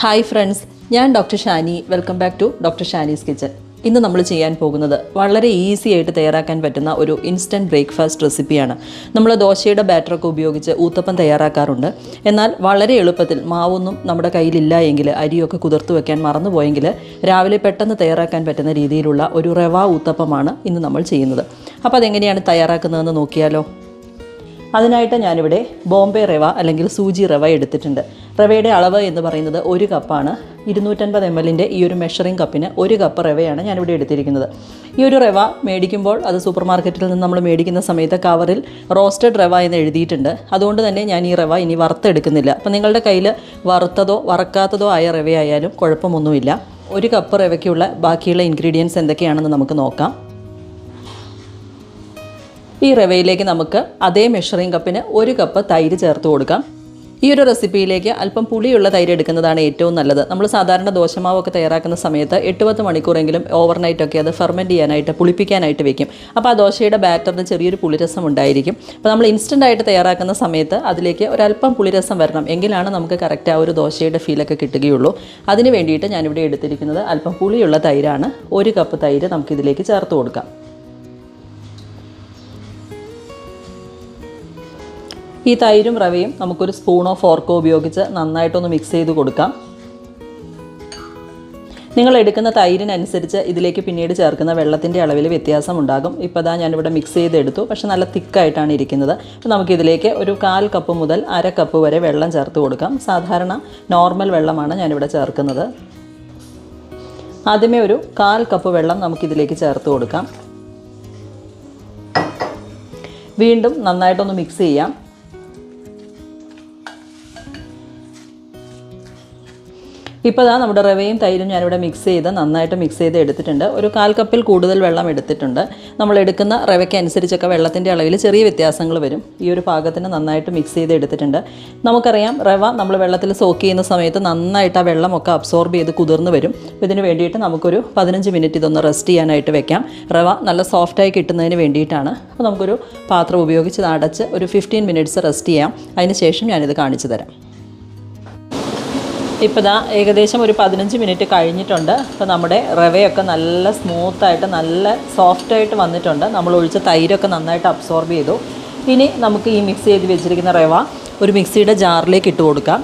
Hi friends ഞാൻ doctor Shani. Welcome back to doctor Shani's kitchen ഇന്ന് നമ്മൾ ചെയ്യാൻ പോകുന്നത് വളരെ ഈസി ആയിട്ട് തയ്യാറാക്കാൻ പറ്റുന്ന ഒരു ഇൻസ്റ്റന്റ് ബ്രേക്ക്ഫാസ്റ്റ് റെസിപ്പിയാണ് നമ്മൾ ദോശയുടെ ബാറ്ററൊക്കെ ഉപയോഗിച്ച് ഊത്തപ്പം തയ്യാറാക്കാറുണ്ട്. എന്നാൽ വളരെ എളുപ്പത്തിൽ മാവൊന്നും നമ്മുടെ കയ്യിലില്ല എങ്കിൽ അരിയൊക്കെ കുതിർത്ത് വെക്കാൻ മറന്നുപോയെങ്കിൽ രാവിലെ പെട്ടെന്ന് തയ്യാറാക്കാൻ പറ്റുന്ന രീതിയിലുള്ള ഒരു റവ ഊത്തപ്പമാണ് ഇന്ന് നമ്മൾ ചെയ്യുന്നത്. അപ്പോൾ അതെങ്ങനെയാണ് തയ്യാറാക്കുന്നതെന്ന് നോക്കിയാലോ? അതിനായിട്ട് ഞാനിവിടെ ബോംബെ റവ അല്ലെങ്കിൽ സൂചി റവ എടുത്തിട്ടുണ്ട്. റവയുടെ അളവ് എന്ന് പറയുന്നത് ഒരു കപ്പാണ്. ഇരുന്നൂറ്റൻപത് എം എല്ലിന്റെ ഈ ഒരു മെഷറിംഗ് കപ്പിന് ഒരു കപ്പ് റവയാണ് ഞാനിവിടെ എടുത്തിരിക്കുന്നത്. ഈ ഒരു റവ മേടിക്കുമ്പോൾ അത് സൂപ്പർ മാർക്കറ്റിൽ നിന്ന് നമ്മൾ മേടിക്കുന്ന സമയത്ത് കവറിൽ റോസ്റ്റഡ് റവ എന്ന് എഴുതിയിട്ടുണ്ട്. അതുകൊണ്ട് തന്നെ ഞാൻ ഈ റവ ഇനി വറുത്തെടുക്കുന്നില്ല. അപ്പം നിങ്ങളുടെ കയ്യിൽ വറുത്തതോ വറക്കാത്തതോ ആയ റവയായാലും കുഴപ്പമൊന്നുമില്ല. ഒരു കപ്പ് റവയ്ക്കുള്ള ബാക്കിയുള്ള ഇൻഗ്രീഡിയൻസ് എന്തൊക്കെയാണെന്ന് നമുക്ക് നോക്കാം. ഈ റവയിലേക്ക് നമുക്ക് അതേ മെഷറിംഗ് കപ്പിന് ഒരു കപ്പ് തൈര് ചേർത്ത് കൊടുക്കാം. ഈ ഒരു റെസിപ്പിയിലേക്ക് അല്പം പുളിയുള്ള തൈര് എടുക്കുന്നതാണ് ഏറ്റവും നല്ലത്. നമ്മൾ സാധാരണ ദോശമാവൊക്കെ തയ്യാറാക്കുന്ന സമയത്ത് എട്ട് പത്ത് മണിക്കൂറെങ്കിലും ഓവർനൈറ്റ് ഒക്കെ അത് ഫെർമെന്റ് ചെയ്യാനായിട്ട് പുളിപ്പിക്കാനായിട്ട് വെക്കും. അപ്പോൾ ആ ദോശയുടെ ബാറ്ററിന് ചെറിയൊരു പുളിരസം ഉണ്ടായിരിക്കും. അപ്പോൾ നമ്മൾ ഇൻസ്റ്റന്റ് ആയിട്ട് തയ്യാറാക്കുന്ന സമയത്ത് അതിലേക്ക് ഒരല്പം പുളിരസം വരണം. എങ്കിലാണ് നമുക്ക് കറക്റ്റ് ആ ഒരു ദോശയുടെ ഫീലൊക്കെ കിട്ടുകയുള്ളൂ. അതിന് വേണ്ടിയിട്ട് ഞാനിവിടെ എടുത്തിരിക്കുന്നത് അല്പം പുളിയുള്ള തൈരാണ്. ഒരു കപ്പ് തൈര് നമുക്കിതിലേക്ക് ചേർത്ത് കൊടുക്കാം. ഈ തൈരും റവയും നമുക്കൊരു സ്പൂണോ ഫോർക്കോ ഉപയോഗിച്ച് നന്നായിട്ടൊന്ന് മിക്സ് ചെയ്ത് കൊടുക്കാം. നിങ്ങൾ എടുക്കുന്ന തൈരിനനുസരിച്ച് ഇതിലേക്ക് പിന്നീട് ചേർക്കുന്ന വെള്ളത്തിന്റെ അളവിൽ വ്യത്യാസം ഉണ്ടാകും. ഇപ്പോൾ ഇതാ ഞാനിവിടെ മിക്സ് ചെയ്തെടുത്തു. പക്ഷെ നല്ല തിക്കായിട്ടാണ് ഇരിക്കുന്നത്. അപ്പോൾ നമുക്കിതിലേക്ക് ഒരു കാൽ കപ്പ് മുതൽ അര കപ്പ് വരെ വെള്ളം ചേർത്ത് കൊടുക്കാം. സാധാരണ നോർമൽ വെള്ളമാണ് ഞാനിവിടെ ചേർക്കുന്നത്. ആദ്യമേ ഒരു കാൽ കപ്പ് വെള്ളം നമുക്കിതിലേക്ക് ചേർത്ത് കൊടുക്കാം. വീണ്ടും നന്നായിട്ടൊന്ന് മിക്സ് ചെയ്യാം. ഇപ്പോൾ അതാ നമ്മുടെ റവയും തൈരും ഞാനിവിടെ മിക്സ് ചെയ്ത് നന്നായിട്ട് മിക്സ് ചെയ്ത് എടുത്തിട്ടുണ്ട്. ഒരു കാൽ കപ്പിൽ കൂടുതൽ വെള്ളം എടുത്തിട്ടുണ്ട്. നമ്മൾ എടുക്കുന്ന റവയ്ക്ക് അനുസരിച്ചൊക്കെ വെള്ളത്തിന്റെ അളവിൽ ചെറിയ വ്യത്യാസങ്ങൾ വരും. ഈ ഒരു പാകത്തിന് നന്നായിട്ട് മിക്സ് ചെയ്ത് എടുത്തിട്ടുണ്ട്. നമുക്കറിയാം റവ നമ്മൾ വെള്ളത്തിൽ സോക്ക് ചെയ്യുന്ന സമയത്ത് നന്നായിട്ട് ആ വെള്ളമൊക്കെ അബ്സോർബ് ചെയ്ത് കുതിർന്ന് വരും. ഇതിന് വേണ്ടിയിട്ട് നമുക്കൊരു പതിനഞ്ച് മിനിറ്റ് ഇതൊന്ന് റെസ്റ്റ് ചെയ്യാനായിട്ട് വെക്കാം. റവ നല്ല സോഫ്റ്റായി കിട്ടുന്നതിന് വേണ്ടിയിട്ടാണ്. അപ്പോൾ നമുക്കൊരു പാത്രം ഉപയോഗിച്ച് അടച്ച് ഒരു ഫിഫ്റ്റീൻ മിനിറ്റ്സ് റെസ്റ്റ് ചെയ്യാം. അതിന് ശേഷം ഞാനിത് കാണിച്ചു തരാം. ഇപ്പോൾ ദാ ഏകദേശം ഒരു പതിനഞ്ച് മിനിറ്റ് കഴിഞ്ഞിട്ടുണ്ട്. അപ്പോൾ നമ്മുടെ റവയൊക്കെ നല്ല സ്മൂത്തായിട്ട് നല്ല സോഫ്റ്റായിട്ട് വന്നിട്ടുണ്ട്. നമ്മൾ ഒഴിച്ച തൈരൊക്കെ നന്നായിട്ട് അബ്സോർബ് ചെയ്തു. ഇനി നമുക്ക് ഈ മിക്സ് ചെയ്ത് വെച്ചിരിക്കുന്ന റവ ഒരു മിക്സിയുടെ ജാറിലേക്ക് ഇട്ട് കൊടുക്കാം.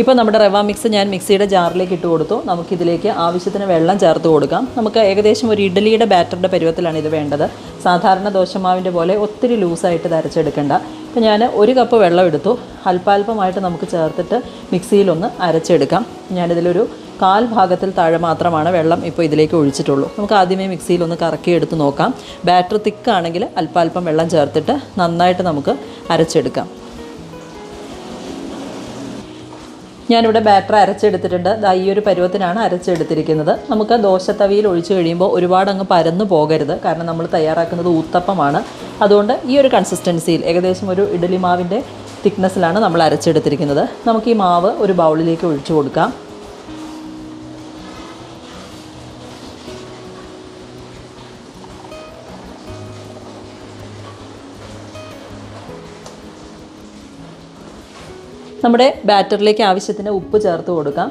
ഇപ്പോൾ നമ്മുടെ റവ മിക്സ് ഞാൻ മിക്സിയുടെ ജാറിലേക്ക് ഇട്ട് കൊടുത്തു. നമുക്കിതിലേക്ക് ആവശ്യത്തിന് വെള്ളം ചേർത്ത് കൊടുക്കാം. നമുക്ക് ഏകദേശം ഒരു ഇഡ്ഡലിയുടെ ബാറ്ററിന്റെ പരുവത്തിലാണ് ഇത് വേണ്ടത്. സാധാരണ ദോശമാവിന്റെ പോലെ ഒത്തിരി ലൂസായിട്ട് അരച്ചെടുക്കേണ്ട. അപ്പോൾ ഞാൻ ഒരു കപ്പ് വെള്ളം എടുത്തു. അല്പാൽപമായിട്ട് നമുക്ക് ചേർത്തിട്ട് മിക്സിയിലൊന്ന് അരച്ചെടുക്കാം. ഞാനിതിലൊരു കാൽ ഭാഗത്തിൽ താഴെ മാത്രമാണ് വെള്ളം ഇപ്പോൾ ഇതിലേക്ക് ഒഴിച്ചിട്ടുള്ളൂ. നമുക്ക് ആദ്യമേ മിക്സിയിലൊന്ന് കറക്കി എടുത്ത് നോക്കാം. ബാറ്റർ തിക്കാണെങ്കിൽ അല്പാൽപ്പം വെള്ളം ചേർത്തിട്ട് നന്നായിട്ട് നമുക്ക് അരച്ചെടുക്കാം. ഞാനിവിടെ ബാറ്റർ അരച്ചെടുത്തിട്ടുണ്ട്. ദാ ഈ ഒരു പരുവത്തിനാണ് അരച്ചെടുത്തിരിക്കുന്നത്. നമുക്ക് ദോശത്തവിയിൽ ഒഴിച്ച് കഴിയുമ്പോൾ ഒരുപാട് അങ്ങ് പരന്നു പോകരുത്. കാരണം നമ്മൾ തയ്യാറാക്കുന്നത് ഊത്തപ്പമാണ്. അതുകൊണ്ട് ഈ ഒരു കൺസിസ്റ്റൻസിയിൽ ഏകദേശം ഒരു ഇഡലി മാവിന്റെ തിക്നെസ്സിലാണ് നമ്മൾ അരച്ചെടുത്തിരിക്കുന്നത്. നമുക്ക് ഈ മാവ് ഒരു ബൗളിലേക്ക് ഒഴിച്ചു കൊടുക്കാം. നമ്മുടെ ബാറ്ററിലേക്ക് ആവശ്യത്തിന് ഉപ്പ് ചേർത്ത് കൊടുക്കാം.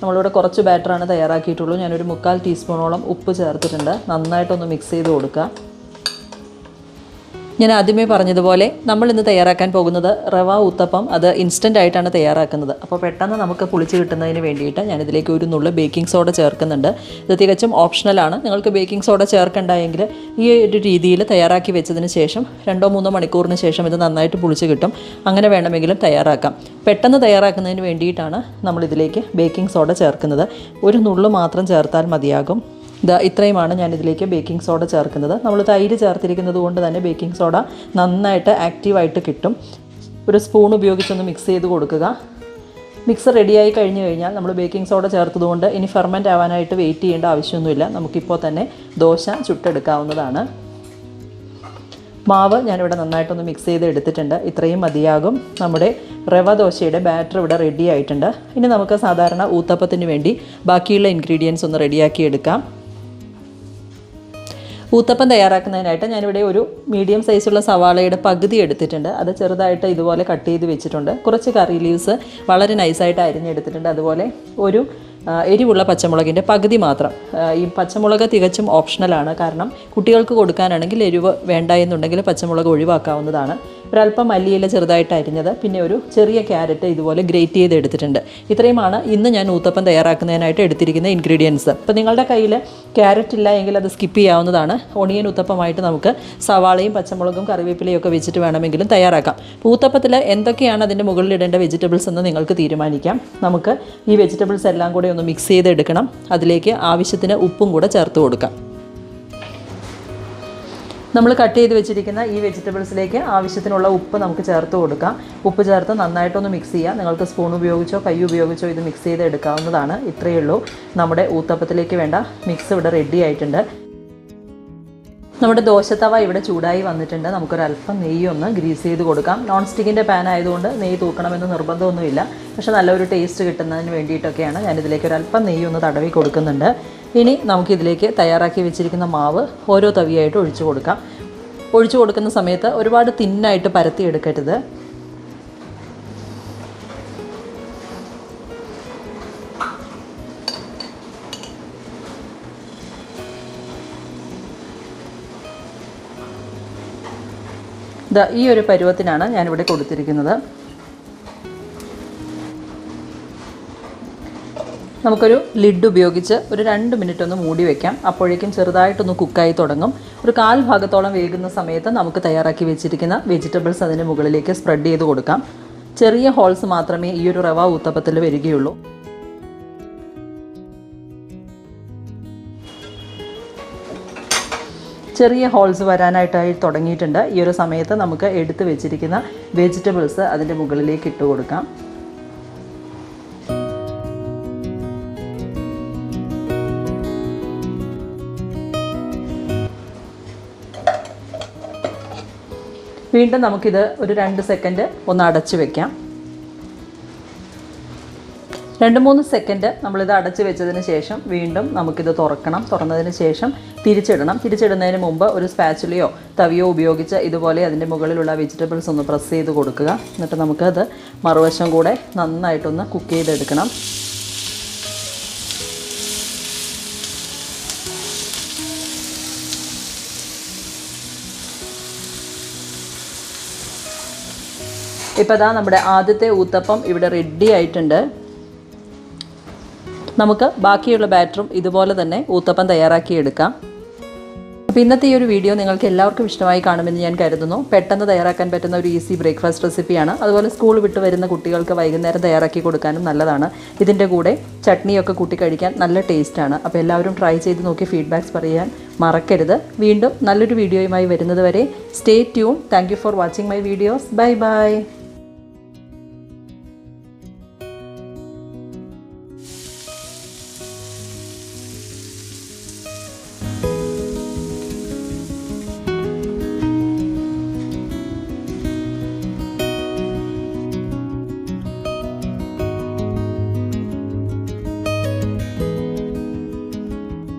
നമ്മളിവിടെ കുറച്ച് ബാറ്ററാണ് തയ്യാറാക്കിയിട്ടുള്ളൂ. ഞാനൊരു മുക്കാൽ ടീസ്പൂണോളം ഉപ്പ് ചേർത്തിട്ടുണ്ട്. നന്നായിട്ടൊന്ന് മിക്സ് ചെയ്ത് കൊടുക്കുക ഞാൻ ആദ്യമേ പറഞ്ഞതുപോലെ നമ്മൾ ഇന്ന് തയ്യാറാക്കാൻ പോകുന്നത് റവ ഉത്തപ്പം അത് ഇൻസ്റ്റന്റ് ആയിട്ടാണ് തയ്യാറാക്കുന്നത്. അപ്പോൾ പെട്ടെന്ന് നമുക്ക് പുളിച്ച് കിട്ടുന്നതിന് വേണ്ടിയിട്ട് ഞാനിതിലേക്ക് ഒരു നുള്ള ബേക്കിംഗ് സോഡ ചേർക്കുന്നുണ്ട്. ഇത് തികച്ചും ഓപ്ഷണലാണ് നിങ്ങൾക്ക് ബേക്കിംഗ് സോഡ ചേർക്കണ്ടായെങ്കിൽ ഈ ഒരു രീതിയിൽ തയ്യാറാക്കി വെച്ചതിന് ശേഷം രണ്ടോ മൂന്നോ മണിക്കൂറിന് ശേഷം ഇത് നന്നായിട്ട് പുളിച്ച് കിട്ടും. അങ്ങനെ വേണമെങ്കിലും തയ്യാറാക്കാം. പെട്ടെന്ന് തയ്യാറാക്കുന്നതിന് വേണ്ടിയിട്ടാണ് നമ്മളിതിലേക്ക് ബേക്കിംഗ് സോഡ ചേർക്കുന്നത്. ഒരു നുള്ളു മാത്രം ചേർത്താൽ മതിയാകും. ഇതാ ഇത്രയുമാണ് ഞാനിതിലേക്ക് ബേക്കിംഗ് സോഡ ചേർക്കുന്നത്. നമ്മൾ തൈര് ചേർത്തിരിക്കുന്നത് കൊണ്ട് തന്നെ ബേക്കിംഗ് സോഡ നന്നായിട്ട് ആക്റ്റീവായിട്ട് കിട്ടും. ഒരു സ്പൂൺ ഉപയോഗിച്ചൊന്ന് മിക്സ് ചെയ്ത് കൊടുക്കുക. മിക്സ് റെഡിയായി കഴിഞ്ഞ് കഴിഞ്ഞാൽ നമ്മൾ ബേക്കിംഗ് സോഡ ചേർത്തതുകൊണ്ട് ഇനി ഫെർമെന്റ് ആവാനായിട്ട് വെയിറ്റ് ചെയ്യേണ്ട ആവശ്യമൊന്നുമില്ല. നമുക്കിപ്പോൾ തന്നെ ദോശ ചുട്ടെടുക്കാവുന്നതാണ്. മാവ് ഞാനിവിടെ നന്നായിട്ടൊന്ന് മിക്സ് ചെയ്ത് എടുത്തിട്ടുണ്ട്. ഇത്രയും മതിയാകും. നമ്മുടെ റവ ദോശയുടെ ബാറ്റർ ഇവിടെ റെഡി ആയിട്ടുണ്ട്. ഇനി നമുക്ക് സാധാരണ ഊത്തപ്പത്തിന് വേണ്ടി ബാക്കിയുള്ള ഇൻഗ്രീഡിയൻസ് ഒന്ന് റെഡിയാക്കി എടുക്കാം. ഊത്തപ്പം തയ്യാറാക്കുന്നതിനായിട്ട് ഞാനിവിടെ ഒരു മീഡിയം സൈസുള്ള സവാളയുടെ പകുതി എടുത്തിട്ടുണ്ട്. അത് ചെറുതായിട്ട് ഇതുപോലെ കട്ട് ചെയ്ത് വെച്ചിട്ടുണ്ട്. കുറച്ച് കറി ലീവ്സ് വളരെ നൈസായിട്ട് അരിഞ്ഞെടുത്തിട്ടുണ്ട്. അതുപോലെ ഒരു എരിവുള്ള പച്ചമുളകിന്റെ പകുതി മാത്രം. ഈ പച്ചമുളക് തികച്ചും ഓപ്ഷണലാണ് കാരണം കുട്ടികൾക്ക് കൊടുക്കാനാണെങ്കിൽ എരിവ് വേണ്ട എന്നുണ്ടെങ്കിൽ പച്ചമുളക് ഒഴിവാക്കാവുന്നതാണ്. ഒരല്പം മല്ലിയില ചെറുതായിട്ട് അരിഞ്ഞത് പിന്നെ ഒരു ചെറിയ ക്യാരറ്റ് ഇതുപോലെ ഗ്രേറ്റ് ചെയ്ത് എടുത്തിട്ടുണ്ട് ഇത്രയുമാണ് ഇന്ന് ഞാൻ ഊത്തപ്പം തയ്യാറാക്കുന്നതിനായിട്ട് എടുത്തിരിക്കുന്ന ഇൻഗ്രീഡിയൻസ് അപ്പോൾ നിങ്ങളുടെ കയ്യിൽ ക്യാരറ്റ് ഇല്ല എങ്കിൽ അത് സ്കിപ്പ് ചെയ്യാവുന്നതാണ്. ഒണിയൻ ഊത്തപ്പമായിട്ട് നമുക്ക് സവാളയും പച്ചമുളകും കറിവേപ്പിലയും ഒക്കെ വെച്ചിട്ട് വേണമെങ്കിലും തയ്യാറാക്കാം. ഊത്തപ്പത്തിൽ എന്തൊക്കെയാണ് അതിന്റെ മുകളിൽ ഇടേണ്ട വെജിറ്റബിൾസ് എന്ന് നിങ്ങൾക്ക് തീരുമാനിക്കാം. നമുക്ക് ഈ വെജിറ്റബിൾസ് എല്ലാം കൂടെ ഒന്ന് മിക്സ് ചെയ്തെടുക്കണം. അതിലേക്ക് ആവശ്യത്തിന് ഉപ്പും കൂടെ ചേർത്ത് കൊടുക്കാം. നമ്മൾ കട്ട് ചെയ്ത് വെച്ചിരിക്കുന്ന ഈ വെജിറ്റബിൾസിലേക്ക് ആവശ്യത്തിനുള്ള ഉപ്പ് നമുക്ക് ചേർത്ത് കൊടുക്കാം. ഉപ്പ് ചേർത്ത് നന്നായിട്ടൊന്ന് മിക്സ് ചെയ്യാം. നിങ്ങൾക്ക് സ്പൂൺ ഉപയോഗിച്ചോ കൈ ഉപയോഗിച്ചോ ഇത് മിക്സ് ചെയ്ത് എടുക്കാവുന്നതാണ്. ഇത്രയേ ഉള്ളൂ. നമ്മുടെ ഊത്തപ്പത്തിലേക്ക് വേണ്ട മിക്സ് ഇവിടെ റെഡി ആയിട്ടുണ്ട്. നമ്മുടെ ദോശത്തവ ഇവിടെ ചൂടായി വന്നിട്ടുണ്ട്. നമുക്കൊരല്പം നെയ്യ് ഒന്ന് ഗ്രീസ് ചെയ്ത് കൊടുക്കാം. നോൺ സ്റ്റിക്കിന്റെ പാൻ ആയതുകൊണ്ട് നെയ്യ് തൂക്കണമെന്ന് നിർബന്ധമൊന്നുമില്ല. പക്ഷേ നല്ലൊരു ടേസ്റ്റ് കിട്ടുന്നതിന് വേണ്ടിയിട്ടൊക്കെയാണ് ഞാനിതിലേക്ക് ഒരല്പം നെയ്യ് ഒന്ന് തടവി കൊടുക്കുന്നുണ്ട്. ഇനി നമുക്കിതിലേക്ക് തയ്യാറാക്കി വെച്ചിരിക്കുന്ന മാവ് ഓരോ തവിയായിട്ട് ഒഴിച്ചു കൊടുക്കാം. ഒഴിച്ചു കൊടുക്കുന്ന സമയത്ത് ഒരുപാട് തിന്നായിട്ട് പരത്തി എടുക്കരുത്. ഈ ഒരു പരുവത്തിനാണ് ഞാനിവിടെ കൊടുത്തിരിക്കുന്നത്. നമുക്കൊരു ലിഡ് ഉപയോഗിച്ച് ഒരു രണ്ട് മിനിറ്റ് ഒന്ന് മൂടി വെക്കാം. അപ്പോഴേക്കും ചെറുതായിട്ടൊന്ന് കുക്കായി തുടങ്ങും. ഒരു കാൽ ഭാഗത്തോളം വേകുന്ന സമയത്ത് നമുക്ക് തയ്യാറാക്കി വെച്ചിരിക്കുന്ന വെജിറ്റബിൾസ് അതിന് മുകളിലേക്ക് സ്പ്രെഡ് ചെയ്ത് കൊടുക്കാം. ചെറിയ ഹോൾസ് മാത്രമേ ഈ ഒരു റവ ഊത്തപ്പത്തിൽ വരികയുള്ളൂ. ചെറിയ ഹോൾസ് വരാനായിട്ടായി തുടങ്ങിയിട്ടുണ്ട്. ഈ ഒരു സമയത്ത് നമുക്ക് എടുത്ത് വെച്ചിരിക്കുന്ന വെജിറ്റബിൾസ് അതിന്റെ മുകളിലേക്ക് ഇട്ട് കൊടുക്കാം. വീണ്ടും നമുക്കിത് ഒരു രണ്ട് സെക്കൻഡ് ഒന്ന് അടച്ചു വെക്കാം. രണ്ട് മൂന്ന് സെക്കൻഡ് നമ്മളിത് അടച്ചു വെച്ചതിന് ശേഷം വീണ്ടും നമുക്കിത് തുറക്കണം. തുറന്നതിന് ശേഷം തിരിച്ചിടണം. തിരിച്ചിടുന്നതിന് മുമ്പ് ഒരു സ്പാച്ചുലയോ തവിയോ ഉപയോഗിച്ച് ഇതുപോലെ അതിന്റെ മുകളിലുള്ള വെജിറ്റബിൾസ് ഒന്ന് പ്രസ് ചെയ്ത് കൊടുക്കുക. എന്നിട്ട് നമുക്കത് മറുവശം കൂടെ നന്നായിട്ടൊന്ന് കുക്ക് ചെയ്തെടുക്കണം. ഇപ്പോൾ അതാ നമ്മുടെ ആദ്യത്തെ ഊത്തപ്പം ഇവിടെ റെഡി ആയിട്ടുണ്ട്. നമുക്ക് ബാക്കിയുള്ള ബാറ്ററും ഇതുപോലെ തന്നെ ഊത്തപ്പം തയ്യാറാക്കിയെടുക്കാം അപ്പോൾ ഇന്നത്തെ ഈ ഒരു വീഡിയോ നിങ്ങൾക്ക് എല്ലാവർക്കും ഇഷ്ടമായി കാണുമെന്ന് ഞാൻ കരുതുന്നു. പെട്ടെന്ന് തയ്യാറാക്കാൻ പറ്റുന്ന ഒരു ഈസി ബ്രേക്ക്ഫാസ്റ്റ് റെസിപ്പിയാണ് അതുപോലെ സ്കൂൾ വിട്ട് വരുന്ന കുട്ടികൾക്ക് വൈകുന്നേരം തയ്യാറാക്കി കൊടുക്കാനും നല്ലതാണ്. ഇതിന്റെ കൂടെ ചട്നിയൊക്കെ കൂട്ടി കഴിക്കാൻ നല്ല ടേസ്റ്റാണ് അപ്പോൾ എല്ലാവരും ട്രൈ ചെയ്ത് നോക്കി ഫീഡ്ബാക്ക്സ് പറയാൻ മറക്കരുത്. വീണ്ടും നല്ലൊരു വീഡിയോയുമായി വരുന്നത് വരെ stay tune thank for watching my videos bye bye